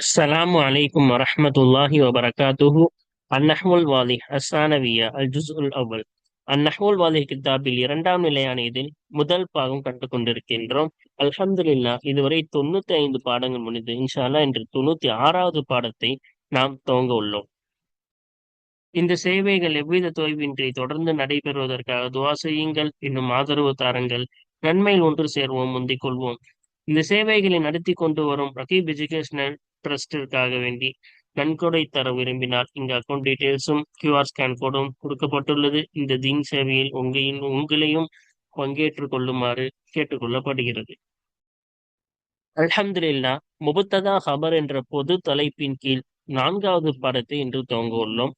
السلام عليكم ورحمة الله وبركاته النحو الواضح الثانوية الجزء الأول النحو الواضح கித்தாபில் இரண்டாம் நிலையான இதில் முதல் பாகம் கண்டு கொண்டிருக்கின்றோம் அல்ஹம்துலில்லா இதுவரை தொண்ணூத்தி ஐந்து பாடங்கள் முடிந்து இன்ஷால்லா இன்று தொண்ணூத்தி ஆறாவது பாடத்தை நாம் துவங்க உள்ளோம் இந்த சேவைகள் எவ்வித தொய்வின்றி தொடர்ந்து நடைபெறுவதற்காக துவா செய்யுங்கள் இன்னும் ஆதரவு தாருங்கள் நன்மையில் ஒன்று சேர்வோம் முந்திக் கொள்வோம் இந்த சேவைகளை நடத்தி கொண்டு வரும் ரகீப் எஜுகேஷனல் ட்ரஸ்டிற்காக வேண்டி நன்கொடை தர விரும்பினால் இங்கு அக்கௌண்ட் டீட்டெயில்ஸும் கியூஆர் ஸ்கேன் கோடும் கொடுக்கப்பட்டுள்ளது. இந்த தீன் சேவையில் உங்களின் உங்களையும் பங்கேற்றுக் கொள்ளுமாறு கேட்டுக்கொள்ளப்படுகிறது. அல்ஹம்துலில்லா முபத்ததா ஹபர் என்ற பொது தலைப்பின் கீழ் நான்காவது பாடத்தை இன்று துவங்க உள்ளோம்.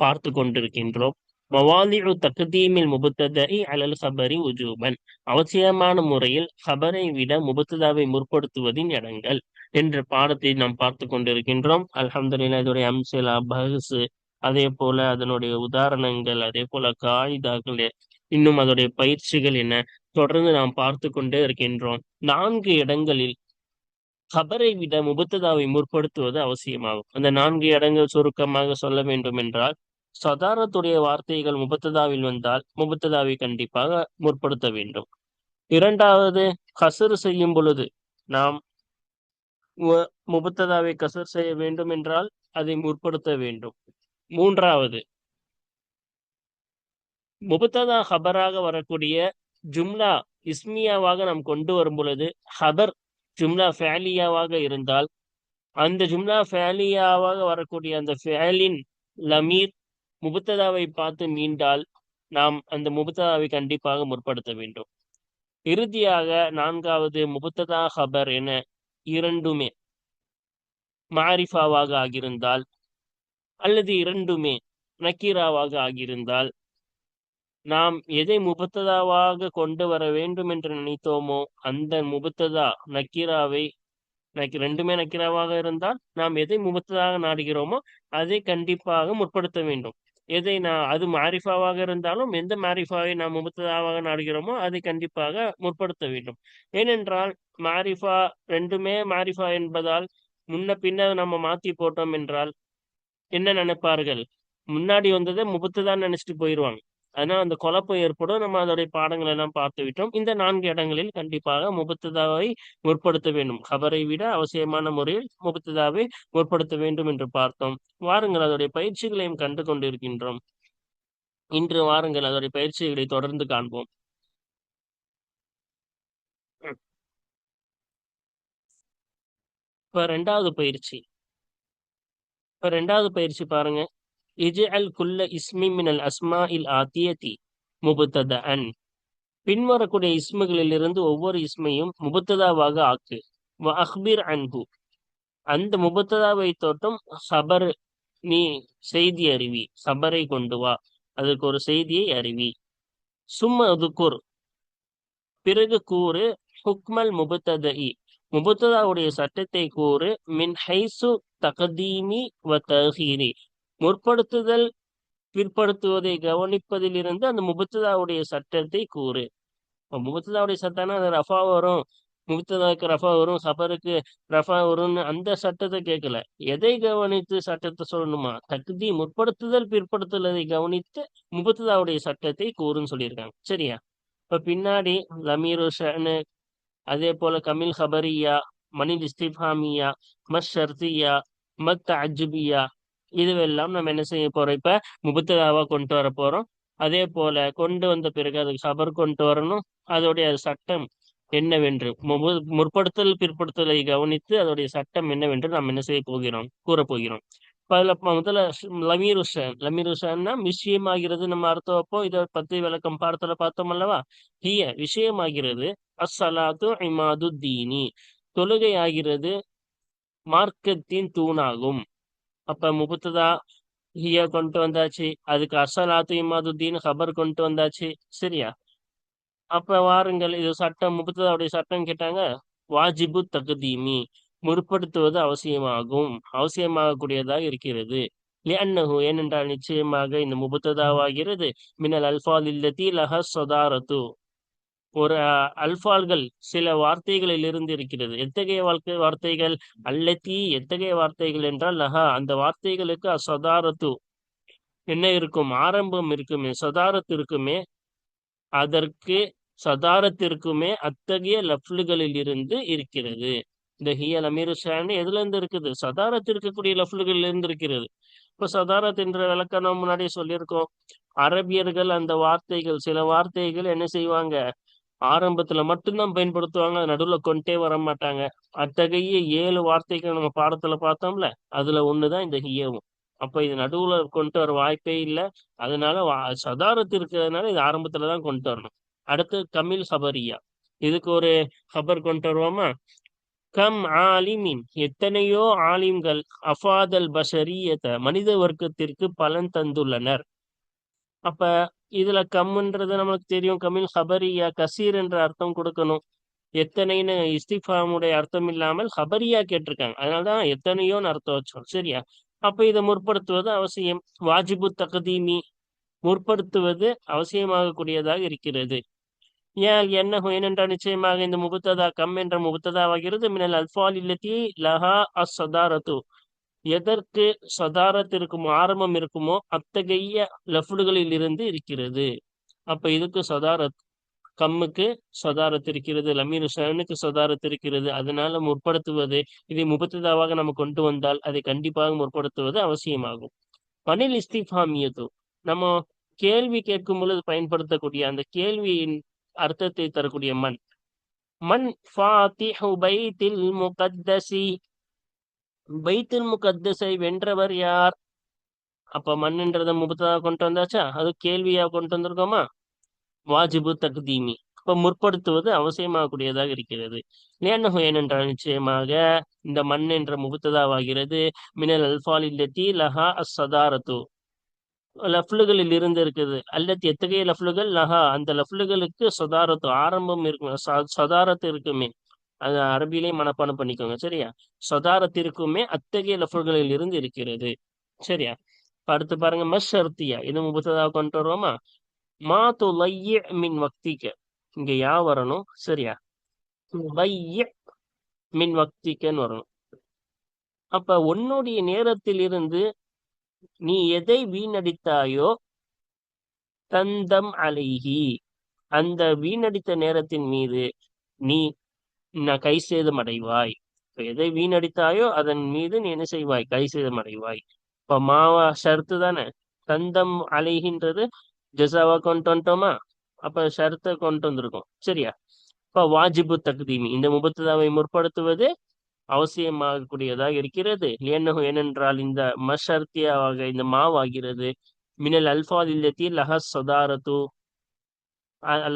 பார்த்து கொண்டிருக்கின்றோம். மவாலிஉ தக்தீமில் முபத்ததை அலல் ஹபரி உஜூபன். அவசியமான முறையில் ஹபரை விட முபத்ததாவை முற்படுத்துவதின் இடங்கள். என்ற பாடத்தை நாம் பார்த்து கொண்டிருக்கின்றோம். அலமதுல்லா இதோடைய அம்சலா பஹசு அதே போல அதனுடைய உதாரணங்கள் அதே போல காயிதாக்கள் இன்னும் அதோடைய பயிற்சிகள் என்ன தொடர்ந்து நாம் பார்த்து கொண்டே இருக்கின்றோம். நான்கு இடங்களில் ஹபரை விட முபத்ததாவை முற்படுத்துவது அவசியமாகும். அந்த நான்கு இடங்கள் சுருக்கமாக சொல்ல வேண்டும் என்றால் சதாரத்துடைய வார்த்தைகள் முபத்ததாவில் வந்தால் முபத்ததாவை கண்டிப்பாக முற்படுத்த வேண்டும். இரண்டாவது கசரு செய்யும் பொழுது நாம் முபத்ததாவை கசர் செய்ய வேண்டும் என்றால் அதை முற்படுத்த வேண்டும். மூன்றாவது முபத்ததா ஹபராக வரக்கூடிய ஜும்லா இஸ்மியாவாக நாம் கொண்டு வரும் பொழுது ஹபர் ஜும்லா ஃபேலியாவாக இருந்தால் அந்த ஜும்லா ஃபேலியாவாக வரக்கூடிய அந்த ஃபேலின் லமீர் முபத்ததாவை பார்த்து மீண்டால் நாம் அந்த முபத்ததாவை கண்டிப்பாக முற்படுத்த வேண்டும். இறுதியாக நான்காவது முபத்ததா ஹபர் என இரண்டுமே. மாரிஃபாவாக ஆகியிருந்தால் அல்லது இரண்டுமே நக்கீராவாக ஆகியிருந்தால் நாம் எதை முபத்ததாவாக கொண்டு வர வேண்டும் என்று நினைத்தோமோ அந்த முபத்ததா நக்கீராவை ரெண்டுமே நக்கீராவாக இருந்தால் நாம் எதை முபத்ததாக நாடுகிறோமோ அதை கண்டிப்பாக முற்படுத்த வேண்டும். எதை நான் அது மாரிஃபாவாக இருந்தாலும் எந்த மாரிஃபாவை நாம் முபத்ததாவாக நாடுகிறோமோ அதை கண்டிப்பாக முற்படுத்த வேண்டும். ஏனென்றால் மாரிஃபா ரெண்டுமே மாரிஃபா என்பதால் முன்ன பின்ன நம்ம மாத்தி போட்டோம் என்றால் என்ன நினைப்பார்கள்? முன்னாடி வந்ததை முபத்து தான் நினைச்சிட்டு போயிடுவாங்க அதனால அந்த குழப்பம் ஏற்படும். நம்ம அதோடைய பாடங்கள் எல்லாம் பார்த்து விட்டோம். இந்த நான்கு இடங்களில் கண்டிப்பாக முபத்துதாவை முற்படுத்த வேண்டும். கபரை விட அவசியமான முறையில் முபத்துதாவை முற்படுத்த வேண்டும் என்று பார்த்தோம். வாருங்கள் அதோடைய பயிற்சிகளையும் கண்டு கொண்டிருக்கின்றோம். இன்று வாருங்கள் அதோடைய பயிற்சிகளை தொடர்ந்து காண்போம். இப்ப ரெண்டாவது பயிற்சி. இப்ப ரெண்டாவது பயிற்சி பாருங்க. இஜல் குல்ல இஸ்மி மினல் அஸ்மா இல் ஆத்தியதி முபத்தத அன் பின்வரக்கூடிய இஸ்முகளில் இருந்து ஒவ்வொரு இஸ்மையும் முபத்ததாவாக ஆக்கு. அஹ்பிர் அன்பு அந்த முபத்ததாவை தோட்டம் சபர் நீ செய்தி அறிவி. சபரை கொண்டு வா. அதுக்கு ஒரு செய்தியை அறிவி. சும்ம அதுக்குர். பிறகு கூறு ஹுக்மல் முபத்ததஇ. முபத்ததாவுடைய சட்டத்தை கூறு மின் ஹைசு தகதீமி வ தஹீரி. முற்படுத்துதல் பிற்படுத்துவதை கவனிப்பதிலிருந்து அந்த முபத்ததாவுடைய சட்டத்தை கூறு. முபத்ததாவுடைய சட்டம்னா அது ரஃபா வரும் முபத்ததாவுக்கு ரஃபா வரும் சபருக்கு ரஃபா வரும்னு அந்த சட்டத்தை கேட்கல. எதை கவனித்து சட்டத்தை சொல்லணுமா? தகுதி முற்படுத்துதல் பிற்படுத்துதலை கவனித்து முபத்ததாவுடைய சட்டத்தை கூறுன்னு சொல்லியிருக்காங்க. சரியா? இப்ப பின்னாடி லமீரு அதே போல கமில் ஹபரியா மணில் இஸ்திஃபாமியா மஷ் ஷர்தியா மத் அஜுபியா இதுவெல்லாம் நம்ம என்ன செய்ய போறோம்? இப்ப முபத்ததாவா கொண்டு வர போறோம். அதே போல கொண்டு வந்த பிறகு அதுக்கு சபர் கொண்டு வரணும். அதோடைய சட்டம் என்னவென்று முற்படுத்தல் பிற்படுத்தலை கவனித்து அதோடைய சட்டம் என்னவென்று நாம் என்ன செய்ய போகிறோம்? கூற போகிறோம். அதுல முதல்ல லமீர் ஹுசேன் லமீர் விஷயமாகிறது நம்ம அர்த்தம் வைப்போம். இதை பத்தி விளக்கம் பாடத்துல பார்த்தோம் அல்லவா? ஹிய விஷயமாகிறது. அஸ்ஸலாத்து இமாது தீனி. தொழுகை ஆகிறது. மார்க்கத்தின் தூணாகும். அப்ப முபுத்ததா ஹியா கொண்டு வந்தாச்சு. அதுக்கு அசலாத்து இமாது ஹபர் கொண்டு வந்தாச்சு. சரியா? அப்ப வாருங்கள் இது சட்டம் முபத்ததாவுடைய சட்டம் கேட்டாங்க வாஜிபு தகுதீமி. முற்படுத்துவது அவசியமாகும். அவசியமாகக்கூடியதாக இருக்கிறது. லியன்னஹு ஏனென்றால் நிச்சயமாக இந்த முபுத்ததாவாகிறது மினல் அல்ஃபால் இல்லத்தி லஹ சொதாரத்து ஒரு அல்பால்கள் சில வார்த்தைகளில் இருந்து இருக்கிறது எத்தகைய வாழ்க்கை வார்த்தைகள்? அல்லத்தி எத்தகைய வார்த்தைகள் என்றால் லஹா அந்த வார்த்தைகளுக்கு அசதாரத்து என்ன இருக்கும்? ஆரம்பம் இருக்குமே சதாரத்து இருக்குமே அதற்கு சதாரத்திற்குமே அத்தகைய லஃப்லுகளில் இருந்து இருக்கிறது. இந்த ஹியல் அமீர் ஷான் எதுல இருந்து இருக்குது? சதாரத்து இருக்கக்கூடிய லஃப்லுகளில் இருந்து இருக்கிறது இப்ப சதாரத் என்ற விளக்கம் முன்னாடி முன்னாடியே சொல்லியிருக்கோம். அரபியர்கள் அந்த வார்த்தைகள் சில வார்த்தைகள் என்ன செய்வாங்க? ஆரம்பத்துல மட்டும்தான் பயன்படுத்துவாங்க நடுவுல கொண்டே வர மாட்டாங்க. அத்தகைய ஏழு வார்த்தைகள் நம்ம பாடத்துல பார்த்தோம்ல அதுல ஒண்ணுதான் இந்த ஹியவும். அப்ப இது நடுவுல கொண்டு வர வாய்ப்பே இல்லை. அதனால சதாரத்து இருக்கிறதுனால இது ஆரம்பத்துலதான் கொண்டு வரணும். அடுத்து கமில் ஹபரியா. இதுக்கு ஒரு ஹபர் கொண்டு வருவோமா? கம் ஆலிமின் எத்தனையோ ஆலிம்கள் அஃபாதல் பஷரியத மனித வர்க்கத்திற்கு பலன் தந்துள்ளனர். அப்ப இதுல கம்ன்றது நம்மளுக்கு தெரியும். கமில் ஹபரியா கசீர் என்ற அர்த்தம் கொடுக்கணும். எத்தனைன்னு இஸ்திஃபாமுடைய அர்த்தம் இல்லாமல் ஹபரியா கேட்டிருக்காங்க. அதனாலதான் எத்தனையோன்னு அர்த்தம் வச்சோம். சரியா? அப்ப இதை முற்படுத்துவது அவசியம். வாஜிபு தகதீமி முற்படுத்துவது அவசியமாகக்கூடியதாக இருக்கிறது. ஏன் என்ன ஏனென்றால் நிச்சயமாக இந்த முகத்ததா கம் என்ற முபத்ததாவாகிறது. மினல் அல்பால் இல்லத்தி லஹா அஸ் சதாரத்து எதற்கு சதாரத் ஆரம்பம் இருக்குமோ அத்தகைய லஃப்டுகளில் இருந்து இருக்கிறது. அப்ப இதுக்கு சதாரத் கம்முக்கு சதாரத் இருக்கிறது லமீர் ஷனுக்கு சதாரத் இருக்கிறது. அதனால முற்படுத்துவது இதை முபத்ததாவாக நம்ம கொண்டு வந்தால் அதை கண்டிப்பாக முற்படுத்துவது அவசியமாகும். பனில் இஸ்திஃபாமியது நம்ம கேள்வி கேட்கும் பொழுது பயன்படுத்தக்கூடிய அந்த கேள்வியின் அர்த்தத்தை தரக்கூடிய மண். மண் ஃபாத்திஹு பைத்தில் முகத்தசி பைத்துல் முகத்தஸை வென்றவர் யார்? அப்ப மண்ணுன்றத முபத்ததா கொண்டு வந்தாச்சா? அது கேள்வியா கொண்டு வந்திருக்கோமா? வாஜிபு தக்தீமி. இப்ப முற்படுத்துவது அவசியமாகக்கூடியதாக இருக்கிறது. லேனஹு ஏனென்றால் நிச்சயமாக இந்த மண் என்ற முபத்ததாவாகிறது மினல் அல்பால் இல்லத்தி லஹா அஸ் சதாரத்து லஃப்லுகளில் இருந்து இருக்குது. அல்லது எத்தகைய லஃப்லுகள்? லஹா அந்த லஃப்லுகளுக்கு சதாரத்து ஆரம்பம் இருக்கும். ச- சதாரத்து இருக்குமே. அது அரபியிலே மனப்பாடம் பண்ணிக்கோங்க. சரியா? சதாரத்திற்குமே அத்தகைய லஃபர்களில் இருந்து இருக்கிறது. சரியா? அடுத்து பாருங்க மஷர்த்தியா. இது முபத்ததாக கொண்டு வருவோமா? மா துலைய மின் வக்திக்க இங்க யா வரணும். சரியா? துலைய மின் வக்திக்கன்னு வரணும். அப்ப உன்னுடைய நேரத்தில் இருந்து நீ எதை வீணடித்தாயோ தந்தம் அலைகி அந்த வீணடித்த நேரத்தின் மீது நீ நான் கை சேதம் அடைவாய் இப்ப எதை வீணடித்தாயோ அதன் மீது நீ என்ன செய்வாய்? கை சேதம் அடைவாய் இப்ப மாவா ஷர்த்து தானே? தந்தம் அலைகின்றது. ஜசாவா கொண்டு வந்துட்டோமா? அப்ப ஷர்த்தை கொண்டு வந்திருக்கோம். சரியா? இப்ப வாஜிபு தக்தீமி இந்த முபத்ததாவை முற்படுத்துவது அவசியமாகக்கூடியதாக இருக்கிறது. ஏன்னஹு ஏனென்றால் இந்த மஷர்த்தியாவாக இந்த மாவாகிறது. மினல் அல்பால் இல்லத்தி லஹஸ் சதாரத்து.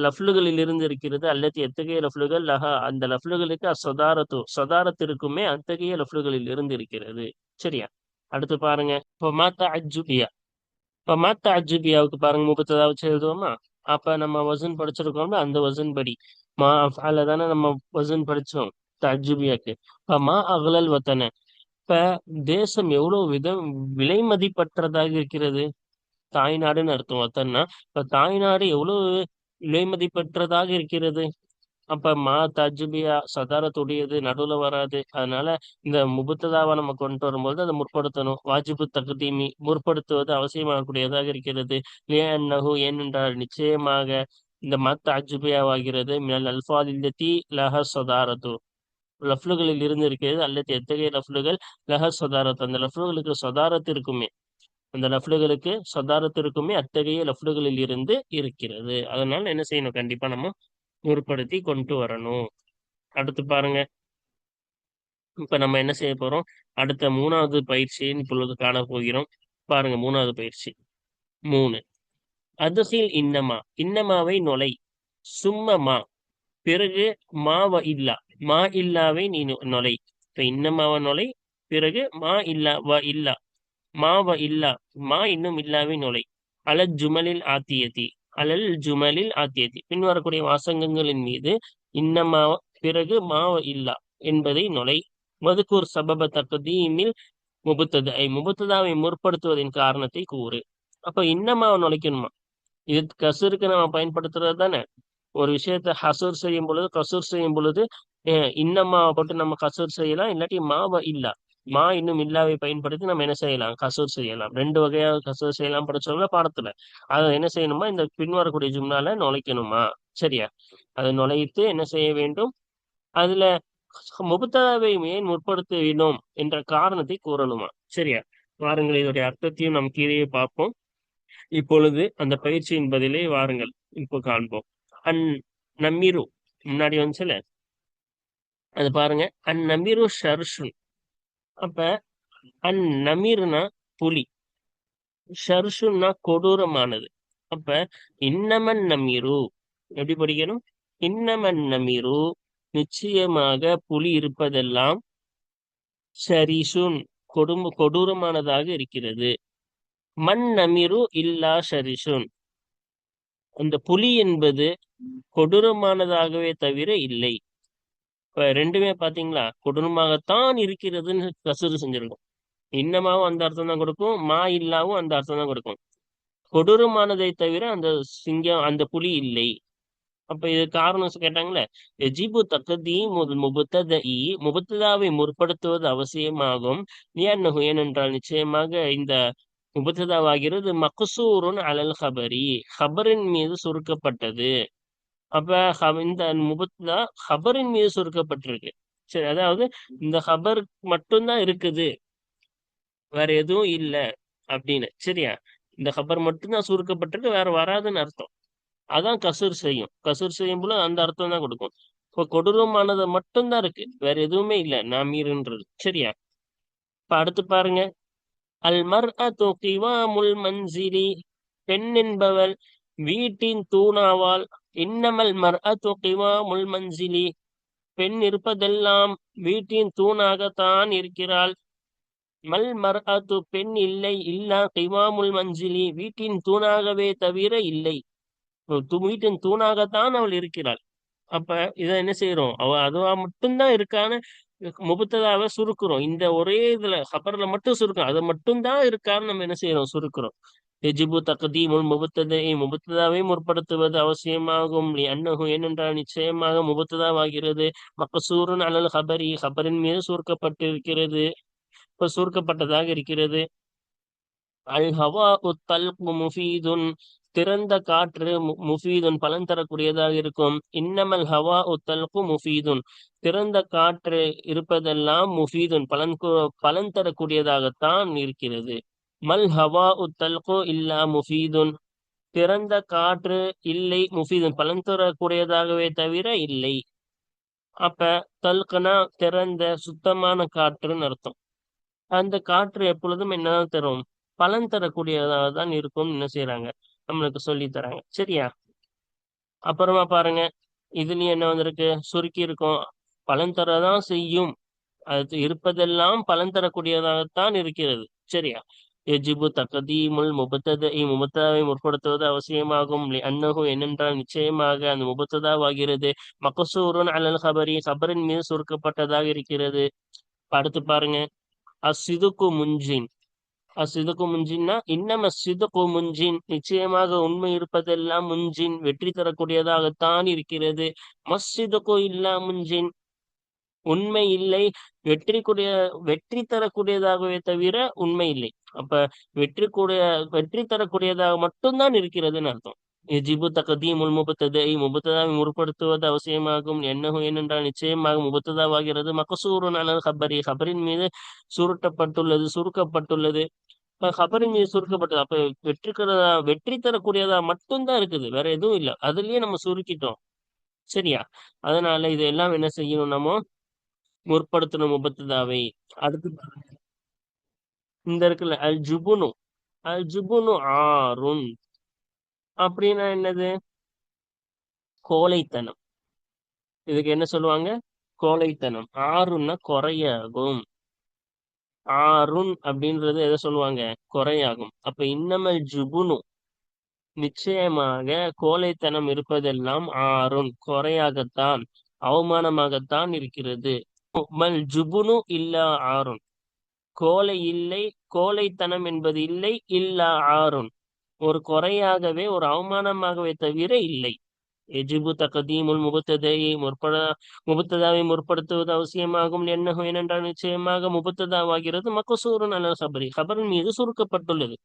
லஃப்லுகளில் இருந்து இருக்கிறது. அல்லது எத்தகைய லஃப்லுகள்? லஹா அந்த லஃப்லுகளுக்கு அசதாரத்து சதாரத்திற்குமே அத்தகைய லஃப்லுகளில் இருந்து இருக்கிறது. சரியா? அடுத்து பாருங்க. இப்போ மாத்தா அஜுபியா இப்போ மாத்தா அஜுபியாவுக்கு பாருங்க. முப்பத்ததா வச்சு எழுதுவோமா? அப்ப நம்ம வசன் படிச்சிருக்கோம்ல அந்த வசன் படி. மா அல்ல தானே நம்ம வசன் படிச்சோம் தஜுபியாக்கு இப்போ மா அகலல் வத்தன. இப்ப தேசம் எவ்வளவு விதம் விலை மதிப்பற்றதாக இருக்கிறது? தாய்நாடுன்னு அர்த்தம். வத்தன்னா இப்ப தாய்நாடு எவ்வளவு விலைமதி பெற்றதாக இருக்கிறது. அப்ப மா தஜ்பியா சதாரத்துடையது நடுவுல வராது. அதனால இந்த முபுத்ததாவை நம்ம கொண்டு வரும்போது அதை முற்படுத்தணும். வாஜிபு தகுதீமி முற்படுத்துவது அவசியமாகக்கூடியதாக இருக்கிறது. லியன்னஹு ஏனென்றால் நிச்சயமாக இந்த மத் அஜுபியாவாகிறது மினல் அல்பால் தி லஹ சதாரத்து லஃப்லுகளில் இருந்து இருக்கிறது. அல்லது எத்தகைய லஃப்லுகள்? லஹ சதாரத் அந்த லஃப்லுகளுக்கு சதாரத் இருக்குமே. அந்த லஃப்டுகளுக்கு சதாரத்திற்குமே அத்தகைய லஃப்டுகளில் இருந்து இருக்கிறது. அதனால என்ன செய்யணும்? கண்டிப்பா நம்ம முற்படுத்தி கொண்டு வரணும். அடுத்து பாருங்க. இப்ப நம்ம என்ன செய்ய போறோம்? அடுத்த மூணாவது பயிற்சின்னு இப்பொழுது காண போகிறோம். பாருங்க மூணாவது பயிற்சி. மூணு. அதுசில் இன்னமா. இன்னமாவை நுழை சும்மமா. பிறகு மாவ இல்லா. மா இல்லாவை நீ நுழை இப்ப இன்னமாவ நுழை பிறகு மா இல்லா வ இல்லா. மாவ இல்லா மா இன்னும் இல்லாவே நுழை. அலல் ஜுமலில் ஆத்தியதி அலல் ஜுமலில் ஆத்தியதி. பின்வரக்கூடிய வாசகங்களின் மீது இன்னமா பிறகு மாவ இல்லா என்பதை நுழை. மதுக்கூர் சபப தகதீமில் முபுத்தது ஐ முபுத்ததாவை முற்படுத்துவதின் காரணத்தை கூறு. அப்ப இன்னமாவை நுழைக்கணுமா? இது கசுருக்கு நம்ம பயன்படுத்துறது தானே? ஒரு விஷயத்த ஹசூர் செய்யும் பொழுது கசூர் செய்யும் பொழுது இன்னமாவை போட்டு நம்ம கசூர் செய்யலாம் இல்லாட்டி மாவ இல்லா. மா இன்னும் இல்லாவை பயன்படுத்தி நம்ம என்ன செய்யலாம்? கசூர் செய்யலாம். ரெண்டு வகையாக கசூர் செய்யலாம் படிச்சோம்னா பாடத்துல. அதை என்ன செய்யணுமா? இந்த பின்வரக்கூடிய ஜும்னால நுழைக்கணுமா? சரியா? அதை நுழைத்து என்ன செய்ய வேண்டும்? அதுல முபத்தாவை ஏன் முற்படுத்தினோம் என்ற காரணத்தை கூறணுமா? சரியா? வாருங்கள் இதோடைய அர்த்தத்தையும் நாம் கீழே பார்ப்போம். இப்பொழுது அந்த பயிற்சியின் பதிலே வாருங்கள். இப்போ காண்போம். அன் நம்மிரு. முன்னாடி வந்துச்சுல? அது பாருங்க. அன் நமிரு ஷர்ஷுன். அப்ப அன் நமீர்னா புலி ஷர்ஷுன்னா கொடூரமானது. அப்ப இன்னமன் நமீரு எப்படி படிக்கணும்? இன்னமன் நமீரு நிச்சயமாக புலி இருப்பதெல்லாம் ஷரிஷுன் கொடும கொடூரமானதாக இருக்கிறது. மண் நமிரு இல்லா ஷரிஷுன். அந்த புலி என்பது கொடூரமானதாகவே தவிர இல்லை. இப்ப ரெண்டுமே பாத்தீங்களா? கொடூரமாகத்தான் இருக்கிறதுன்னு கசுறு செஞ்சிருக்கும். இன்னமாவும் அந்த அர்த்தம் தான் கொடுக்கும். மா இல்லாவும் அந்த அர்த்தம் தான் கொடுக்கும். கொடூரமானதை தவிர அந்த சிங்கம் அந்த புலி இல்லை. அப்ப இது காரணம் கேட்டாங்களே எஜிபு தக்கதி முபத்தத முபத்ததாவை முற்படுத்துவது அவசியமாகும். ஏன்னு ஏனென்றால் நிச்சயமாக இந்த முபத்ததாவாகிறது மக்சூருன் அலல் ஹபரி. ஹபரின் மீது சுருக்கப்பட்டது. அப்ப இந்த முபத்லா ஹபரின் மீது சுருக்கப்பட்டிருக்கு. சரி அதாவது இந்த ஹபர் மட்டும்தான் இருக்குது. வேற எதுவும் இல்லை அப்படின்னு. சரியா? இந்த ஹபர் மட்டும்தான் சுருக்கப்பட்டிருக்கு வேற வராதுன்னு அர்த்தம். அதான் கசூர் செய்யும். கசூர் செய்யும் போல அந்த அர்த்தம் தான் கொடுக்கும். இப்போ கொடூரமானது மட்டும்தான் இருக்கு. வேற எதுவுமே இல்லை. நாமீர்ன்றது. சரியா? இப்ப அடுத்து பாருங்க. அல் மர் முல் மன்சிலி பெண் என்பவள் வீட்டின் தூணாவால் இன்னமல் மர்அத்து கிவாமுல் மன்சிலி. பெண் இருப்பதெல்லாம் வீட்டின் தூணாகத்தான் இருக்கிறாள். மல் மர்அத்து பெண் இல்லை இல்லா கிவாமுல் மஞ்சிலி வீட்டின் தூணாகவே தவிர இல்லை. வீட்டின் தூணாகத்தான் அவள் இருக்கிறாள். அப்ப இத என்ன செய்யறோம் அவ அதுவா மட்டும்தான் இருக்கான்னு முபத்ததாவை சுருக்குறோம். இந்த ஒரே இதுல ஹபர்ல மட்டும் சுருக்கிறோம். அதை மட்டும்தான் இருக்கான்னு நம்ம என்ன செய்யறோம் சுருக்குறோம். எஜிபு தகதீமுல் முபத்ததை முபத்ததாவை முற்படுத்துவது அவசியமாகும். அன்னகு ஏனென்றால் நிச்சயமாக முபத்ததாவாகிறது. மக்கசூரன் அலல் ஹபரி ஹபரின் மீது சுருக்கப்பட்டிருக்கிறது. இப்போ சுருக்கப்பட்டதாக இருக்கிறது. அல் ஹவா உத்தல் முஃபீதுன் திறந்த காற்று முஃபீதுன் பலன் தரக்கூடியதாக இருக்கும். இன்னமல் ஹவா உத்தல்கு முஃபீதுன் திறந்த காற்று இருப்பதெல்லாம் முஃபீதுன் பலன் பலன் தரக்கூடியதாகத்தான் இருக்கிறது. மல் ஹவா உத்தல்கோ இல்லா முஃபீதுன். திறந்த காற்று இல்லை முஃபீதுன். பலன் தரக்கூடியதாகவே தவிர இல்லை. அப்ப தல்கனா திறந்த சுத்தமான காற்றுன்னு அர்த்தம். அந்த காற்று எப்பொழுதும் என்னதான் தரும்? பலன் தரக்கூடியதாக தான் இருக்கும் என்ன செய்யறாங்க நம்மளுக்கு சொல்லி தராங்க. சரியா? அப்புறமா பாருங்க. இதுலயும் என்ன வந்திருக்கு? சுருக்கி இருக்கும். பலன் தரதான் செய்யும். அது இருப்பதெல்லாம் பலன் தரக்கூடியதாகத்தான் இருக்கிறது. சரியா? எஜிபு தகதீமுல் முபத்ததை முபத்ததாவை முற்படுத்துவது அவசியமாகும். அன்னகு என்னென்றால் நிச்சயமாக அந்த முபத்ததாவாகிறது. மகசூரன் அலல் ஹபரி ஹபரின் மீது சுருக்கப்பட்டதாக இருக்கிறது. அடுத்து பாருங்க. அசிதுக்கு முஞ்சின். அசிதுக்கு முஞ்சின்னா இன்னம சிதுக்கு முஞ்சின். நிச்சயமாக உண்மை இருப்பதெல்லாம் முஞ்சின். வெற்றி தரக்கூடியதாகத்தான் இருக்கிறது. மஸ்ஜிதுக்கு இல்லா முஞ்சின். உண்மை இல்லை. வெற்றி கூடிய வெற்றி தரக்கூடியதாகவே தவிர உண்மை இல்லை. அப்ப வெற்றி கூடிய வெற்றி தரக்கூடியதாக மட்டும்தான் இருக்கிறதுன்னு அர்த்தம். எஜிபு தகதீமுல் முபத்ததை முபத்ததாவை முற்படுத்துவது அவசியமாகும். என்னகும் ஏனென்றால் நிச்சயமாக முபத்ததாவாகிறது மகசூருன் அல்லது ஹபரி. ஹபரின் மீது சுருட்டப்பட்டுள்ளது சுருக்கப்பட்டுள்ளது. ஹபரின் மீது சுருக்கப்பட்டது. அப்ப வெற்றிக்கிறதா வெற்றி தரக்கூடியதா மட்டும்தான் இருக்குது. வேற எதுவும் இல்லை. அதுலயே நம்ம சுருக்கிட்டோம். சரியா? அதனால இதெல்லாம் என்ன செய்யணும் நம்ம? முற்படுத்தணும் முபத்ததாவை அடுத்து இந்த இருக்குல்ல அல் ஜுபுனு. அல் ஜுபுனு ஆறும். அப்படின்னா என்னது? கோழைத்தனம். இதுக்கு என்ன சொல்லுவாங்க? கோழைத்தனம். ஆறுன்னா குறையாகும். ஆறுன் அப்படின்றது எதை சொல்லுவாங்க? குறையாகும். அப்ப இன்னமல் ஜுபுனு. நிச்சயமாக கோழைத்தனம் இருப்பதெல்லாம் ஆறுன் குறையாகத்தான் அவமானமாகத்தான் இருக்கிறது. மல் ஜுபுனு இல்ல ஆறுன் கோலை இல்லை கோலைத்தனம் என்பது இல்லை இல்லா ஆறுன். ஒரு குறையாகவே ஒரு அவமானமாகவே தவிர இல்லை. எஜிபு தகதீமுல் முபத்ததையை முற்பட முபத்ததாவை முற்படுத்துவது அவசியமாகும். என்ன ஏனென்றால் நிச்சயமாக முபத்ததாவாகிறது. மக்கசூரன் அல்ல சபரி. ஹபரின் மீது சுருக்கப்பட்டுள்ளது.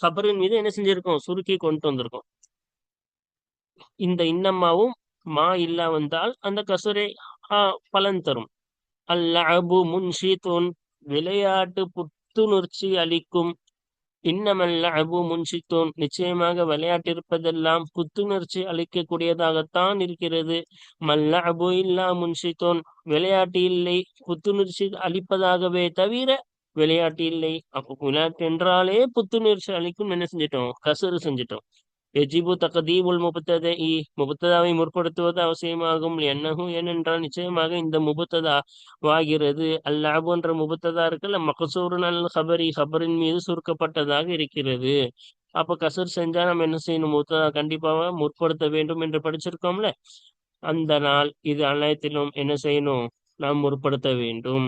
ஹபரின் மீது என்ன செஞ்சிருக்கோம்? சுருக்கி கொண்டு வந்திருக்கோம். இந்த இன்னம்மாவும் மா இல்லா வந்தால் அந்த கசுரை பலன் தரும். அல்லபு முன்ஷித்துன். விளையாட்டு புத்துணர்ச்சி அளிக்கும். இன்னமல்ல அபு முன்சித்தோன். நிச்சயமாக விளையாட்டிருப்பதெல்லாம் புத்துணர்ச்சி அளிக்கக்கூடியதாகத்தான் இருக்கிறது. மல்ல அபு இல்லா முன்சித்தோன். விளையாட்டு இல்லை புத்துணர்ச்சி அளிப்பதாகவே தவிர விளையாட்டு இல்லை. அப்போ விளையாட்டு என்றாலே புத்துணர்ச்சி அளிக்கும் என்ன செஞ்சிட்டோம்? கசரு செஞ்சிட்டோம். எஜிபு தகதீபுல் முபத்ததை முபத்ததாவை முற்படுத்துவது அவசியமாகும். என்னஹு ஏனென்றால் நிச்சயமாக இந்த முபத்ததா வாகிறது. அல்லாபு என்ற முபத்ததா இருக்குல்ல மகசூரன் அல் ஹபரி ஹபரின் மீது சுருக்கப்பட்டதாக இருக்கிறது. அப்ப கசூர் செஞ்சா நம்ம என்ன செய்யணும்? முபத்ததா கண்டிப்பாக முற்படுத்த வேண்டும் என்று படிச்சிருக்கோம்ல? அந்த நாள் இது அனைத்திலும் என்ன செய்யணும்? நாம் முற்படுத்த வேண்டும்.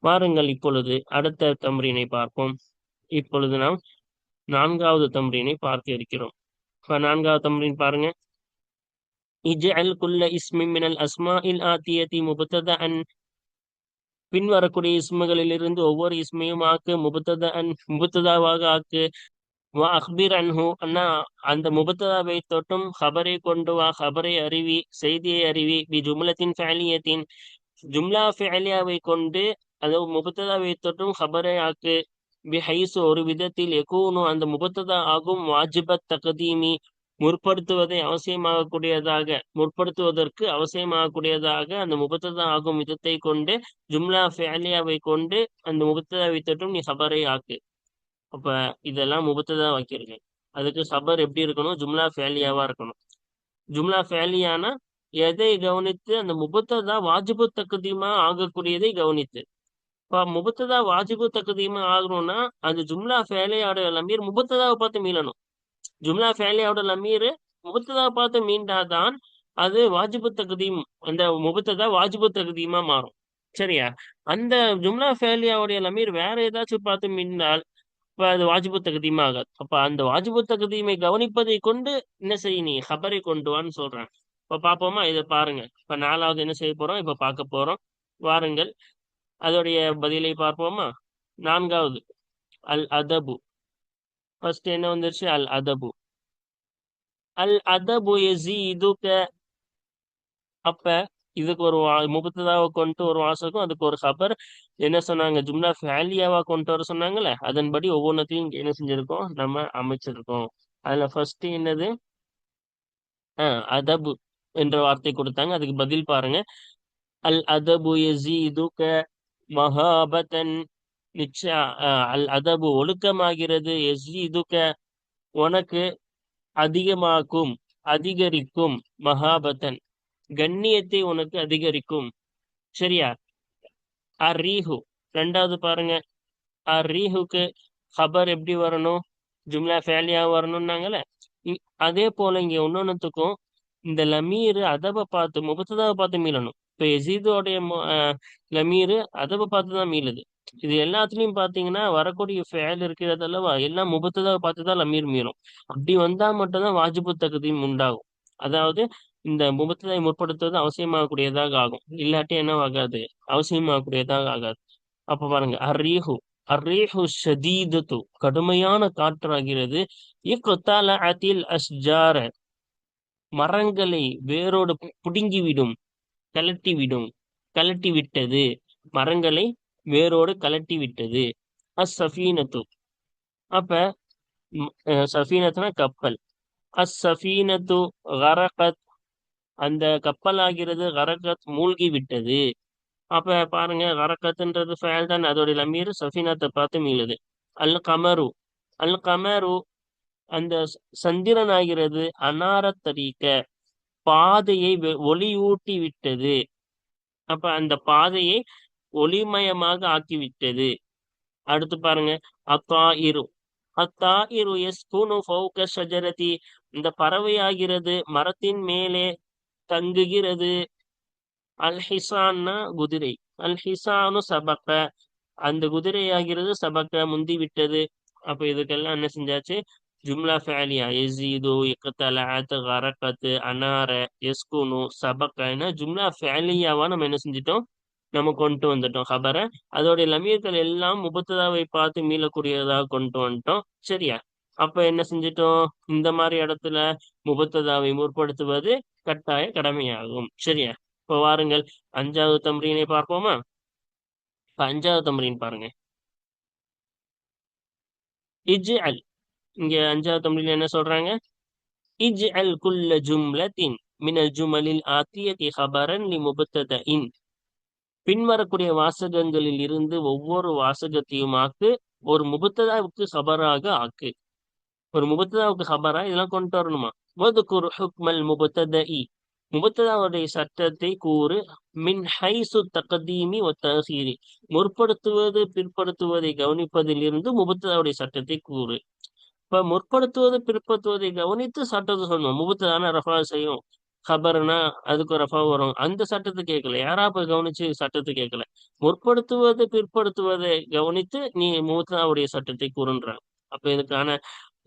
வாருங்கள் இப்பொழுது அடுத்த தம்ரீனை பார்ப்போம். இப்பொழுது நாம் நான்காவது தம்ரீனை பார்க்க இருக்கிறோம். நான்காவது தம்ரின் பாருங்க. இஜல் குல்ல இஸ்மி மினல் அஸ்மா அஸ்மாஇல் ஆத்தியதி முபத்ததஅன். பின்வரக்கூடிய இஸ்முகளிலிருந்து ஒவ்வொரு இஸ்மையும் ஆக்கு முபத்தத அன் முபத்ததாவாக ஆக்கு. வா அக்பீர் அன்ஹு அண்ணா அந்த முபத்ததாவை தொட்டும் ஹபரை கொண்டு வா ஹபரை அறிவி செய்தியை அறிவி பி ஜும்லத்தின் ஃபேலியத்தின் ஜும்லா ஃபேலியாவை கொண்டு அதோ முபத்ததாவை தொட்டும் ஹபரை ஆக்கு. பிஹைசு ஒரு விதத்தில் எகூனு அந்த முபத்ததா ஆகும் வாஜிபத் தகதீமி முற்படுத்துவதை அவசியமாகக்கூடியதாக முற்படுத்துவதற்கு அவசியமாகக்கூடியதாக அந்த முபத்ததா ஆகும் விதத்தை கொண்டு ஜும்லா ஃபேலியாவை கொண்டு அந்த முபத்ததா வித்தட்டும் நீ சபரை ஆக்கு அப்ப இதெல்லாம் முபத்ததா வைக்கிறீங்க அதுக்கு சபர் எப்படி இருக்கணும் ஜும்லா ஃபேலியாவா இருக்கணும் ஜும்லா ஃபேலியானா எதை கவனித்து அந்த முபத்ததா வாஜிபு தகுதியுமா ஆகக்கூடியதை கவனித்து இப்போ முபத்ததா வாஜிபு தகுதியுமா ஆகணும்னா அந்த ஜும்லா ஃபேலியாவோட லமீர் முபத்ததாவை பார்த்து மீளணும். ஜும்லா ஃபேலியாவோட லமீர் முபத்ததாவை பார்த்து மீண்டாதான் அது வாஜிபு தகுதியும் அந்த முபத்ததா வாஜிபு தகுதியுமா மாறும். சரியா? அந்த ஜும்லா ஃபேலியாவுடைய லமீர் வேற ஏதாச்சும் பார்த்து மீண்டால் இப்போ அது வாஜிபு தகுதியுமா ஆகாது. அப்ப அந்த வாஜிபு தகுதியுமை கவனிப்பதை கொண்டு என்ன செய்ய நீ? ஹபரை கொண்டு வான்னு சொல்றேன் இப்போ பார்ப்போமா? இதை பாருங்க. இப்ப நாலாவது என்ன செய்ய போறோம்? இப்ப பார்க்க போறோம். வாருங்கள். அதோடைய பதிலை பார்ப்போமா? நான்காவது அல் அதபு. ஃபர்ஸ்ட் என்ன வந்துருச்சு? அல் அதபு. அல் அதபு எசீதுக அப்ப இதுக்கு ஒரு முபத்ததாவை கொண்டு ஒரு வாசகம் அதுக்கு ஒரு ஹபர் என்ன சொன்னாங்க? ஜும்லா ஃபேலியாவா கொண்டு வர சொன்னாங்கல்ல? அதன்படி ஒவ்வொன்றத்தையும் என்ன செஞ்சிருக்கோம்? நம்ம அமைச்சிருக்கோம். அதுல ஃபர்ஸ்ட் என்னது? ஆஹ் அதபு என்ற வார்த்தை கொடுத்தாங்க. அதுக்கு பதில் பாருங்க. அல் அதபு எசீதுக மகாபதன். நிச்சய அல் அதபு ஒழுக்கமாகிறது. எசீதுக உனக்கு அதிகமாக்கும் அதிகரிக்கும் மகாபதன். கண்ணியத்தை உனக்கு அதிகரிக்கும். சரியா? அரீஹு ரெண்டாவது பாருங்க. அரீஹுக்கு ஹபர் எப்படி வரணும்? ஜும்லா ஃபேலியா வரணும்னாங்கல்ல? அதே போல இங்க இன்னொன்னுத்துக்கும் இந்த லமீர் அதபை பார்த்து முபத்ததாவை பார்த்து மீளணும். இப்ப எசீதோடைய லமீர் அதை பார்த்து தான் மீளுது. இது எல்லாத்துலயும் பாத்தீங்கன்னா வரக்கூடிய ஃபேல் இருக்கிறது அல்லவா எல்லாம் முபத்ததாவை பார்த்து தான் லமீர் மீறும். அப்படி வந்தா மட்டும்தான் வாஜிபு தகுதியும் உண்டாகும். அதாவது இந்த முபத்ததை முற்படுத்துவது அவசியமாகக்கூடியதாக ஆகும். இல்லாட்டி என்ன ஆகாது? அவசியமாகக்கூடியதாக ஆகாது. அப்ப பாருங்க அரீஹு அரேஹு ஷதீதத்து கடுமையான காற்றாகிறது. இக்கொத்தால அதில் அஸ்ஜார மரங்களை வேரோடு புடுங்கிவிடும். கலட்டிவிடும். கலட்டிவிட்டது. மரங்களை வேரோடு கலட்டி விட்டது அஸ் சஃபீனத்து அப்ப சஃபீனத்துனா கப்பல். அஸ் சஃபீனத்து கரகத். அந்த கப்பல் ஆகிறது கரகத் மூழ்கி விட்டது அப்ப பாருங்க கரக்கத்துன்றது ஃபேல் தான். அதோடைய லமீர் சஃபீனத்தை பார்த்து மீளுது. அல் கமரு அல் கமரு அந்த சந்திரன் ஆகிறது அனாரத்தரிக்க பாதையை ஒளியூட்டி விட்டது அப்ப அந்த பாதையை ஒளிமயமாக ஆக்கிவிட்டது. அடுத்து பாருங்க. அத்தா இரு அத்தா இரு எஸ் கூனு ஃபவுக ஷஜரதி. இந்த பறவையாகிறது மரத்தின் மேலே தங்குகிறது. அல் ஹிசான்னா குதிரை. அல்ஹிசானு சபக்க. அந்த குதிரையாகிறது சபக்க முந்தி விட்டது அப்ப இதுக்கெல்லாம் என்ன செஞ்சாச்சு? ஜும்லா ஃபேலியா எசீது இக்கத்தலாத் கரக்கத்து அனார எஸ்குனு சபக்கன ஜும்லா ஃபேலியாவா நம்ம என்ன செஞ்சிட்டோம் நம்ம கொண்டு வந்துட்டோம் ஹபரை அதோடைய லமீர்கள் எல்லாம் முபத்ததாவை பார்த்து மீளக்கூடியதாக கொண்டு வந்துட்டோம். சரியா? அப்ப என்ன செஞ்சிட்டோம்? இந்த மாதிரி இடத்துல முபத்ததாவை முற்படுத்துவது கட்டாய கடமையாகும். சரியா? இப்போ வாருங்கள். அஞ்சாவது தம்ரீனை பார்ப்போமா? இப்ப அஞ்சாவது தம்ரீன் பாருங்க. இஜ் அல் இங்க அஞ்சாவது தமிழ்ல என்ன சொல்றாங்க? இஜ் அல் குல்ல ஜும்லத்தின் மினல் ஜுமலில் ஆத்தியதி ஹபரன் லி முபத்தத இன் பின்வரக்கூடிய வாசகங்களில் இருந்து ஒவ்வொரு வாசகத்தையும் ஆக்கு ஒரு முபத்ததாவுக்கு ஹபராக ஆக்கு. ஒரு முபத்ததாவுக்கு ஹபரா இதெல்லாம் கொண்டு வரணுமா? வதுகுர் ஹுக்மல் முபத்தத இ முபத்ததாவுடைய சட்டத்தை கூறு மின் ஹைசு தகதீமி ஒ முற்படுத்துவது பிற்படுத்துவதை கவனிப்பதில் இருந்து முபத்ததாவுடைய சட்டத்தை கூறு. இப்ப முற்படுத்துவது பிற்படுத்துவதை கவனித்து சட்டத்தை சொல்லணும். முபத்ததான ரஃபா செய்யும். ஹபர்னா அதுக்கு ரஃபா வரும். அந்த சட்டத்தை கேட்கல. யாரா போய் கவனிச்சு சட்டத்தை கேட்கல? முற்படுத்துவது பிற்படுத்துவதை கவனித்து நீ முபத்ததாவுடைய சட்டத்தை கூறுன்றாங்க அப்ப இதுக்கான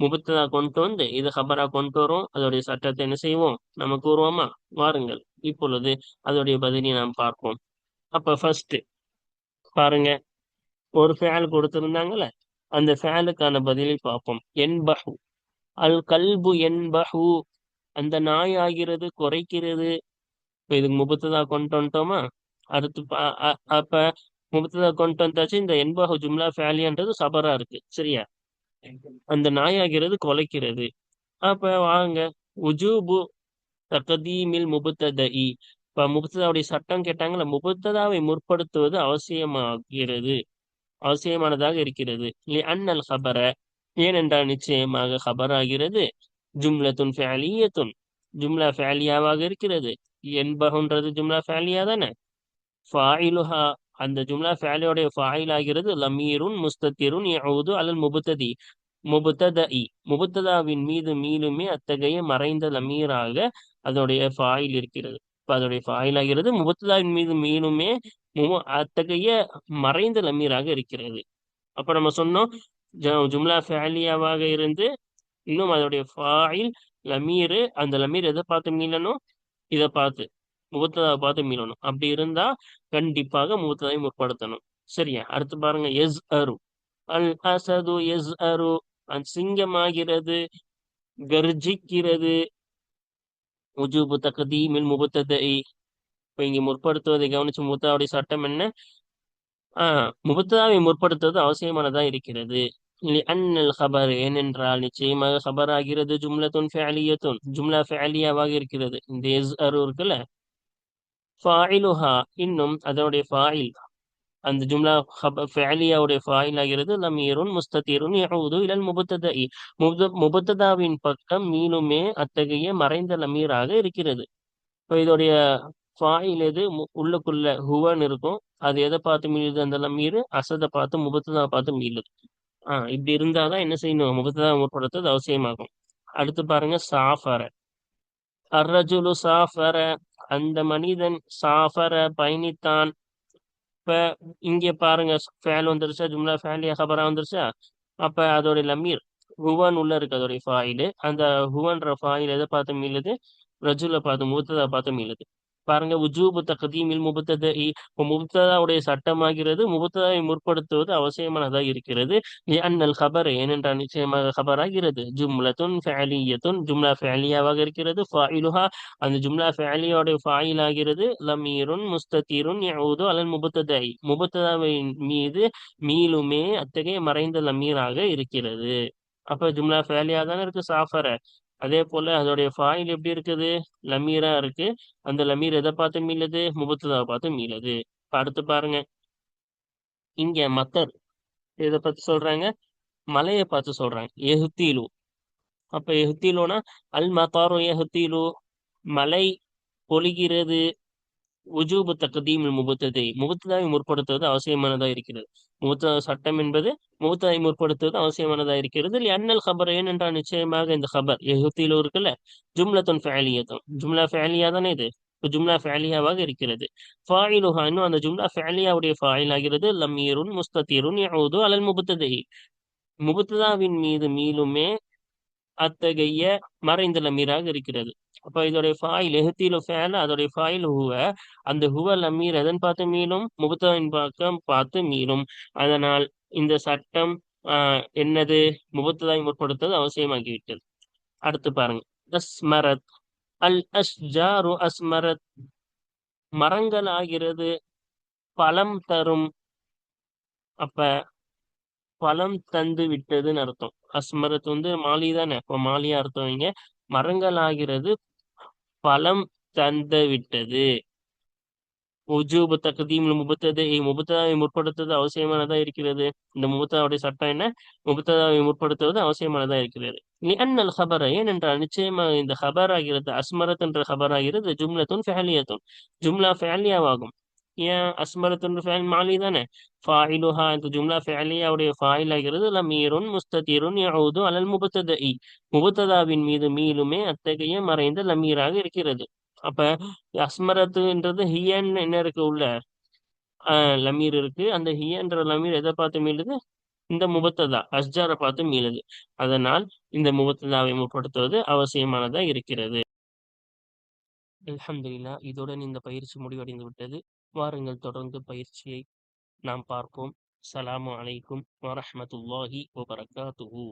முபத்ததா கொண்டு வந்து இது ஹபரா கொண்டு வரும். அதோடைய சட்டத்தை என்ன செய்வோம்? நம்ம கூறுவோமா? வாருங்கள். இப்பொழுது அதோடைய பதிலை நாம் பார்ப்போம். அப்ப ஃபர்ஸ்ட் பாருங்க. ஒரு ஃபேல் கொடுத்திருந்தாங்கல்ல? அந்த ஃபேலுக்கான பதிலை பார்ப்போம். என்பஹு. அல் கல்பு என்பஹு. அந்த நாய் ஆகிறது குறைக்கிறது. இப்ப இதுக்கு முபத்ததா கொண்டு வந்துட்டோமா? அடுத்து அப்ப முபத்ததா கொண்டு வந்தாச்சு. இந்த என்பஹு ஜும்லா ஃபேலியான்றது சபரா இருக்கு. சரியா? அந்த நாய் ஆகிறது குலைக்கிறது. அப்ப வாங்க. உஜூபு தகதீமில் முபத்ததஇ. இப்ப முபத்ததாவுடைய சட்டம் கேட்டாங்கல்ல முபத்ததாவை முற்படுத்துவது அவசியமாகிறது. அவசியமானதாக இருக்கிறது. லி அன்னல் ஹபர ஏனென்றால் நிச்சயமாக ஹபர் ஆகிறது ஜும்லத்துன் ஃபேலியத்துன் ஜும்லா ஃபேலியாவாக இருக்கிறது. என்பகுன்றது ஜும்லா ஃபேலியா தானே? ஃபாயிலுஹா அந்த ஜும்லா ஃபேலியோடைய ஃபாயில் ஆகிறது லமீருன் முஸ்தத்திருன் யஊது அலல் முபுத்தத. இ முபுத்ததாவின் மீது மீளுமே அத்தகைய மறைந்த லமீராக அதோடைய ஃபாயில் இருக்கிறது. அதோடைய ஃபாயில் ஆகிறது முபுத்ததாவின் மீது மீளுமே அத்தகைய மறைந்த லமீராக இருக்கிறது. அப்ப நம்ம சொன்னோம் ஜும்லா ஃபேலியாவாக இருந்து இன்னும் அதோடைய ஃபாயில் லமீரு அந்த லமீர் எதை பார்த்து மீளணும்? இதை பார்த்து முகத்ததாவை பார்த்து மீளணும். அப்படி இருந்தா கண்டிப்பாக முகத்ததாவை முற்படுத்தணும். சரியா? அடுத்து பாருங்க எஸ் அரு. அல் அசது எஸ் அரு. அந்த சிங்கமாகிறது கர்ஜிக்கிறது. உஜூபு தகதீமில் முபத்ததை. இப்ப இங்கே முற்படுத்துவதை கவனிச்சு முபத்தாவுடைய சட்டம் என்ன? ஆஹ் முபத்ததாவை முற்படுத்துவது அவசியமானதா இருக்கிறது. அன்னல் ஹபர் ஏனென்றால் நிச்சயமாக ஹபர் ஆகிறது ஜும்லத்துன் ஃபேலியத்துன். ஜும்லா ஃபேலியாவாக இருக்கிறது. இந்த எஸ் அரு இருக்குல்ல? ஃபாயிலுஹா இன்னும் அதனுடைய ஃபாயில். அந்த ஜும்லா ஃபேலியாவுடைய ஃபாயில் ஆகிறது லமீருன் முஸ்ததீருன் யஊது இலல் முபத்ததஇ. முபத்ததாவின் பக்கம் மீளுமே அத்தகைய மறைந்த லமீராக இருக்கிறது. இப்போ இதோடைய ஃபாயில் எது மு- உள்ளுக்குள்ள ஹுவன் இருக்கும். அது எதை பார்த்து மீளுது அந்த லமீர் அசதை பார்த்து முபத்ததா பார்த்து மீளுது ஆஹ் இப்படி இருந்தாதான் என்ன செய்யணும்? முபத்ததா முற்படுத்துறது அவசியமாகும். அடுத்து பாருங்க சாஃபர. அர்ரஜுலு சாஃபர. அந்த மனிதன் சாஃபர பயணித்தான். இப்ப இங்க பாருங்க ஃபேல் வந்துருச்சா? ஜும்லா ஃபேலியா ஹபரா வந்துருச்சா? அப்ப அதோட லமீர் ஹுவன் உள்ள இருக்கு அதோடைய ஃபாயிலு அந்த ஹுவன்ற ஃபாயில் எதை பார்த்து மீளுது ரஜுல பார்த்து முகத்ததா பார்த்து மீளுது பாருங்க உஜூபு தகதீமில் முபத்ததை முபத்ததாவுடைய சட்டமாகிறது முபத்ததாவை முற்படுத்துவது அவசியமானதாக இருக்கிறது. அண்ணல் ஹபர் ஏனென்றால் நிச்சயமாக ஹபராகிறது. ஜும்லத்துன் ஃபேலியத்துன் ஜும்லா ஃபேலியாவாக இருக்கிறது ஃபாயிலுஹா அந்த ஜும்லா ஃபேலியோடைய ஃபாயில் ஆகிறது லமீருன் முஸ்தத்தீருன் யஊது அலன் முபத்ததை. முபத்ததாவின் மீது மீளுமே அத்தகைய மறைந்த லமீராக இருக்கிறது. அப்ப ஜும்லா ஃபேலியா தானே இருக்கு சாஃபர. அதே போல அதோடைய ஃபாயில் எப்படி இருக்குது? லமீரா இருக்கு. அந்த லமீர் எதை பார்த்து மீளுது? முபத்ததாவை பார்த்து மீளுது. அடுத்து பாருங்க. இங்க மத்தர் எதை பார்த்து சொல்றாங்க? மலையை பார்த்து சொல்றாங்க. எஹுத்தீலு அப்ப எஹுத்தீலுனா அல் மத்தாரோ எஹுத்தீலு மலை பொழிகிறது. உஜூபு தகதீம் முபத்ததை. முபத்ததாவை முற்படுத்துவது அவசியமானதா இருக்கிறது. முபத்த சட்டம் என்பது முபத்ததாவை முற்படுத்துவது அவசியமானதா இருக்கிறது. அன்னல் ஹபர் ஏனென்றால் நிச்சயமாக இந்த ஹபர் எகுத்தியில் இருக்குல்ல ஜும்லத்துன் ஃபேலியத்தும் ஜும்லா ஃபேலியா தானே இது ஜும்லா ஃபேலியாவாக இருக்கிறது. ஃபாயிலுஹா இன்னும் அந்த ஜும்லா ஃபேலியாவுடைய ஃபாயில் ஆகிறது லமீருன் முஸ்தத்தீருன் யாவது அலல் முபத்ததை முபத்ததாவின் மீது மீளுமே அத்தகைய மறைந்த லமீராக இருக்கிறது. அப்ப இதோடைய ஃபாயில் எஹத்திலு ஃபேல அதோடைய ஃபாயில் ஹுவ அந்த ஹுவ லமீர் எதன் பார்த்து மீளும் முபத்தவின் பக்கம் பார்த்து மீளும் அதனால் இந்த சட்டம் ஆஹ் என்னது? முபத்ததாய் முற்படுத்துவது அவசியமாகிவிட்டது. அடுத்து பாருங்க. அஸ்மரத். அல் அஷ்ஜாரு அஸ்மரத். மரங்கள் ஆகிறது பழம் தரும். அப்ப பழம் தந்து விட்டதுன்னு அர்த்தம். அஸ்மரத் வந்து மாலி தானே? இப்போ மாலியா அர்த்தம் இங்க. மரங்கள் ஆகிறது பலம் தந்து விட்டது. உஜூபு தகுதீம் முபத்தது முபத்ததாவை முற்படுத்துவது அவசியமானதா இருக்கிறது? இந்த முபத்தாவுடைய சட்டம் என்ன? முபத்ததாவை முற்படுத்துவது அவசியமானதா இருக்கிறது. அண்ணல் ஹபர ஏனென்றால் நிச்சயமாக இந்த ஹபர் ஆகிறது அஸ்மரத் என்ற ஹபர் ஆகிறது ஜும்லத்துன் ஃபேலியத்துன் ஜும்லா ஃபேலியாவாகும் ஏன் அஸ்மரத்துன் ஃபேல் மாலி தானே? ஃபாயிலுஹா இந்த ஜும்லா ஃபேலியாவுடைய ஃபாயில் ஆகிறது லமீருன் முஸ்ததீருன் யவுது அலல் முபத்ததஇ. முபத்ததாவின் மீது மீளுமே அத்தகைய மறைந்த லமீராக இருக்கிறது. அப்ப அஸ்மரத்துன்றது ஹியன் என்ன இருக்கு உள்ள? லமீர் இருக்கு. அந்த ஹியன்ற லமீர் எதை பார்த்து மீளுது? இந்த முபத்ததா அஸ்ஜாரை பார்த்து மீளுது. அதனால் இந்த முபத்ததாவை முற்படுத்துவது அவசியமானதா இருக்கிறது. அலமதுல்லா இதுடன் இந்த பயிற்சி முடிவடைந்து விட்டது. வாருங்கள். தொடர்ந்து பயிற்சியை நாம் பார்ப்போம். சலாமு அலைக்கும் வரஹ்மத்துல்லாஹி வபரகாத்துஹு.